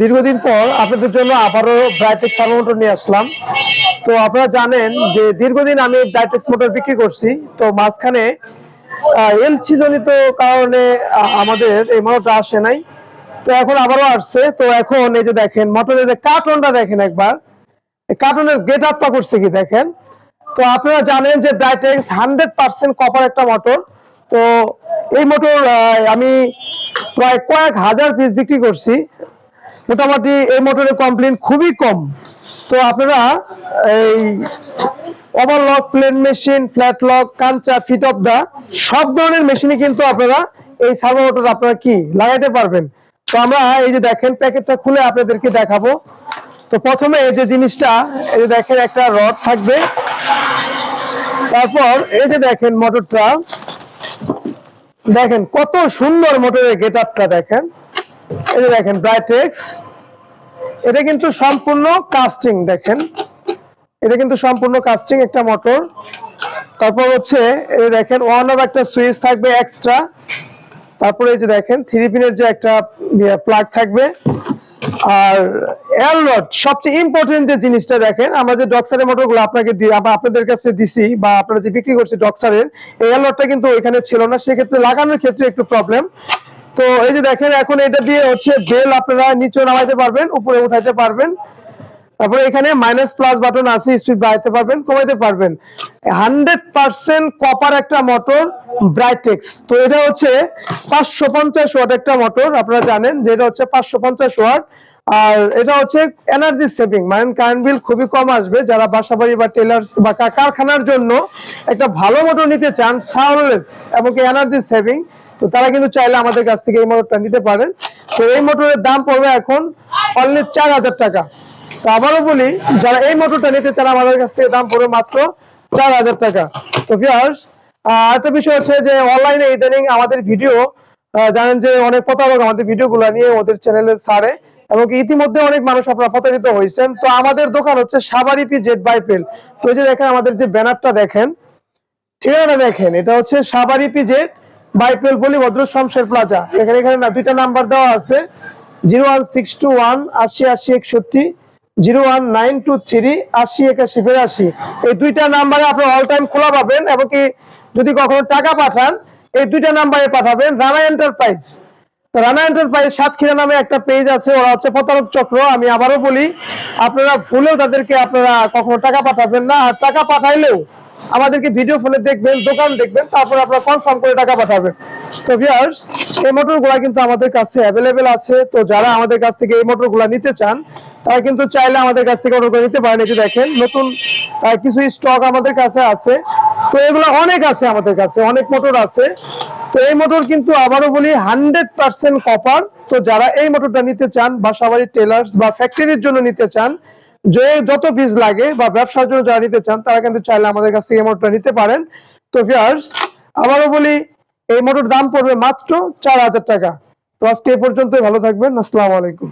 দীর্ঘদিন পর আপনাদের জন্য আবারও ব্রাইটেক্স সার্ভো মোটর নিয়ে আসলাম। তো আপনারা জানেন যে দীর্ঘদিন আমি ব্রাইটেক্স মোটর বিক্রি করছি। তো মাঝখানে এলসি জনিত কারণে আমাদের এই মোটরটা আসে নাই। তো এখন আবারও আসছে। তো এখন এই যে দেখেন মোটরের যে কার্টনটা দেখেন একবার। কার্টনের গেট আপটা করছে কি দেখেন? তো আপনারা জানেন যে ব্রাইটেক্স হান্ড্রেড পার্সেন্ট কপার একটা মোটর তো এই মোটর আমি প্রায় কয়েক হাজার পিস বিক্রি করছি। মোটামুটি এই মোটরের কমপ্লেন খুবই কম। তো আপনারা এই overlock plain machine flat lock Kancha fit of the সব ধরনের মেশিনে কিন্তু আপনারা এই সার্ভো মোটর আপনারা কি লাগাইতে পারবেন? তো আমরা এই যে দেখেন প্যাকেটটা খুলে আপনাদেরকে দেখাবো। তো প্রথমে এই যে জিনিসটা, এই যে দেখেন একটা রড থাকবে। তারপর এই যে দেখেন মোটরটা দেখেন, কত সুন্দর মোটরের গেট আপটা দেখেন। এই যে দেখেন ব্রাইটেক্স এটা কিন্তু সম্পূর্ণ কাস্টিং দেখেন। এটা কিন্তু সম্পূর্ণ কাস্টিং একটা মোটর তারপর হচ্ছে, এই দেখেন ওয়ান অফ একটা সুইচ থাকবে এক্সট্রা তারপরে এই যে দেখেন থ্রি পিনের যে একটা প্লাগ থাকবে। আর এল সবচেয়ে ইম্পর্টেন্ট যে জিনিসটা দেখেন, আমরা যে ডক্সারের মোটরগুলো আপনাকে আপনাদের কাছে দিছি বা আপনারা যে বিক্রি করছি ডক্সারের কিন্তু ওইখানে ছিল না, সেক্ষেত্রে লাগানোর ক্ষেত্রে একটু প্রবলেম তো এই যে দেখেন, এখন এটা দিয়ে হচ্ছে বেল আপনারা নিচে নামাইতে পারবেন, উপরে উঠাইতে পারবেন। তারপরে এখানে মাইনাস প্লাস বাটন আছে স্পিড বাড়াতে পারবেন, কমাইতে পারবেন। হান্ড্রেড পার্সেন্ট কপার একটা মোটর ব্রাইটেক্স তো এটা হচ্ছে পাঁচশো পঞ্চাশ ওয়াট একটা মোটর আপনারা জানেন যে এটা হচ্ছে পাঁচশো পঞ্চাশ ওয়াট আর এটা হচ্ছে এনার্জি সেভিং মানে কারেন্ট বিল খুবই কম আসবে। যারা বাসা বাড়ি বা টেলার্স বা কারখানার জন্য একটা ভালো মোটর নিতে চান সাউন্ডলেস এবং এনার্জি সেভিং তো তারা কিন্তু চাইলে আমাদের কাছ থেকে এই মোটরটা নিতে পারেন। তো এই মোটরের দাম পড়বে এখন অনলি চার হাজার টাকা। তো আবারও বলি, যারা এই মোটরটা নিতে চান, আমাদের কাছ থেকে দাম পড়বে মাত্র চার হাজার টাকা। তো ভিউয়ার্স একটা বিষয় হচ্ছে যে অনলাইনে ইদানিং আমাদের ভিডিও জানেন যে অনেক প্রতারক আমাদের ভিডিওগুলো নিয়ে ওদের চ্যানেলে ছাড়ে। এবং ইতিমধ্যে অনেক মানুষ আপনারা প্রতারিত হয়েছেন। তো আমাদের দোকান হচ্ছে সাবারিপি জেড বাইপেল তো এই যে দেখেন আমাদের যে ব্যানারটা দেখেন, ঠিকানা দেখেন, এটা হচ্ছে সাবারিপি জেড বাইপেল বলি ভদ্র শমশের প্লাজা। এখানে এখানে না দুইটা নাম্বার দেওয়া আছে, zero one six two one আশি আশি একষট্টি, zero one nine two three আশি একাশি বিরাশি। এই দুইটা নাম্বারে আপনি অল টাইম খোলা পাবেন এবং কি যদি কখনো টাকা পাঠান, এই দুইটা নাম্বারে পাঠাবেন রানা এন্টারপ্রাইজ। রানা এন্টারপ্রাইজ সাতক্ষীরা নামে একটা পেজ আছে, ওরা হচ্ছে প্রতারক চক্র, আমি আবারও বলি, আপনারা ভুলেও তাদেরকে আপনারা কখনো টাকা পাঠাবেন না, আর টাকা পাঠাইলেও আমাদেরকে ভিডিও ফোনে দেখবেন, দোকান দেখবেন, তারপর আপনারা কনফার্ম করে টাকা পাঠাবেন। তো ভিয়ার্স এই মোটরগুলা কিন্তু আমাদের কাছে অ্যাভেলেবেল আছে, তো যারা আমাদের কাছ থেকে এই মোটরগুলা নিতে চান, তারা কিন্তু চাইলে আমাদের কাছ থেকে অর্ডার নিতে পারেন। যে দেখেন, নতুন কিছু স্টক আমাদের কাছে আছে, তো এগুলো অনেক আছে আমাদের কাছে, অনেক মোটর আছে। তো এই মোটর কিন্তু আবারও বলি হান্ড্রেড পার্সেন্ট কপার তো যারা এই মোটরটা নিতে চান বা সবারই টেলার্স বা ফ্যাক্টরির জন্য নিতে চান, যে যত বীজ লাগে বা ব্যবসার জন্য যারা নিতে চান, তারা কিন্তু চাইলে আমাদের কাছ থেকে এই মোটরটা নিতে পারেন। তো ভিয়ার্স আবারও বলি, এই মোটর দাম পড়বে মাত্র চার হাজার টাকা। তো আজকে এ পর্যন্তই, ভালো থাকবেন, আসসালামু আলাইকুম।